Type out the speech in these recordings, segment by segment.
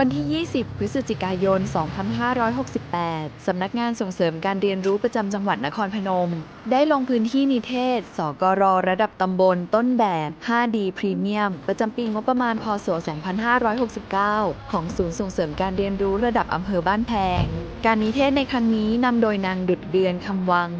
วันที่ 20 พฤศจิกายน 2568 สำนักงานส่งเสริมการเรียนรู้ประจำจังหวัดนครพนม ได้ลงพื้นที่นิเทศ สกรระดับตำบลต้นแบบ 5D พรีเมียม ประจำปีงบประมาณ พศ 2569 ของศูนย์ส่งเสริมการเรียนรู้ระดับอำเภอบ้านแพง การนิเทศในครั้งนี้นำโดยนางดุดเดือนคำวัง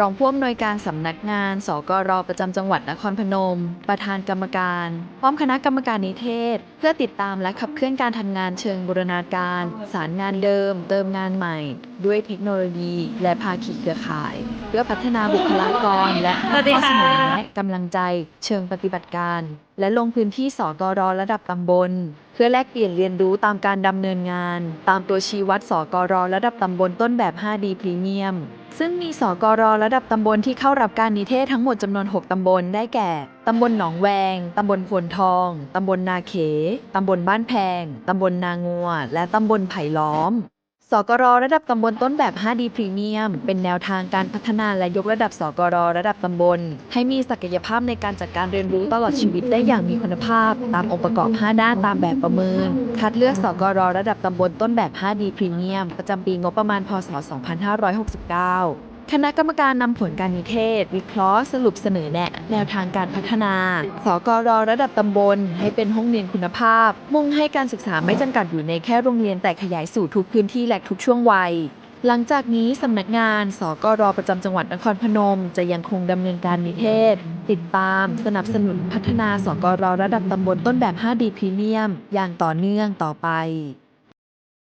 รองผู้อำนวยการสำนักงาน สกรประจำจังหวัดนครพนม ประธานกรรมการพร้อมคณะกรรมการนิเทศ เพื่อติดตามและขับเคลื่อนการทำงานเชิงบูรณาการ สารงานเดิม เติมงานใหม่ ด้วยเทคโนโลยี และภาคีเครือข่าย เพื่อพัฒนาบุคลากร และข้อเสนอแนะกำลังใจ เชิงปฏิบัติการ และลงพื้นที่สกรระดับตำบล เพื่อแลกเปลี่ยนเรียนรู้ตามการดำเนินงาน ตามตัวชี้วัดสกรระดับตำบลต้นแบบ 5D พรีเมียม ซึ่งมีสกรระดับตำบลที่เข้ารับการนิเทศทั้งหมดจำนวน 6 ตำบลได้แก่ ตำบลหนองแวง ตำบลพวนทอง ตำบลนาเข ตำบลบ้านแพง ตำบลนางัว และตำบลไผ่ล้อม สกรระดับตำบลต้นแบบ 5D พรีเมียม เป็นแนวทางการพัฒนาและยกระดับสกรระดับตำบล ให้มีศักยภาพในการจัดการเรียนรู้ตลอดชีวิตได้อย่างมีคุณภาพ ตามองค์ประกอบ 5 ด้านตามแบบประเมิน คัดเลือกสกรระดับตำบลต้นแบบ 5D พรีเมียม ประจำปีงบประมาณ พศ 2569 คณะกรรมการนำผลการนิเทศ วิเคราะห์สรุปเสนอแนะ แนวทางการพัฒนา สกรระดับตำบล ให้เป็นห้องเรียนคุณภาพ มุ่งให้การศึกษาไม่จำกัดอยู่ในแค่โรงเรียนแต่ขยายสู่ทุกพื้นที่และทุกช่วงวัยหลังจากนี้สำนักงาน สกรประจำจังหวัดนครพนม จะยังคงดำเนินการนิเทศ ติดตาม สนับสนุนพัฒนา สกรระดับตำบลต้นแบบ 5D พรีเมียม อย่างต่อเนื่องต่อไป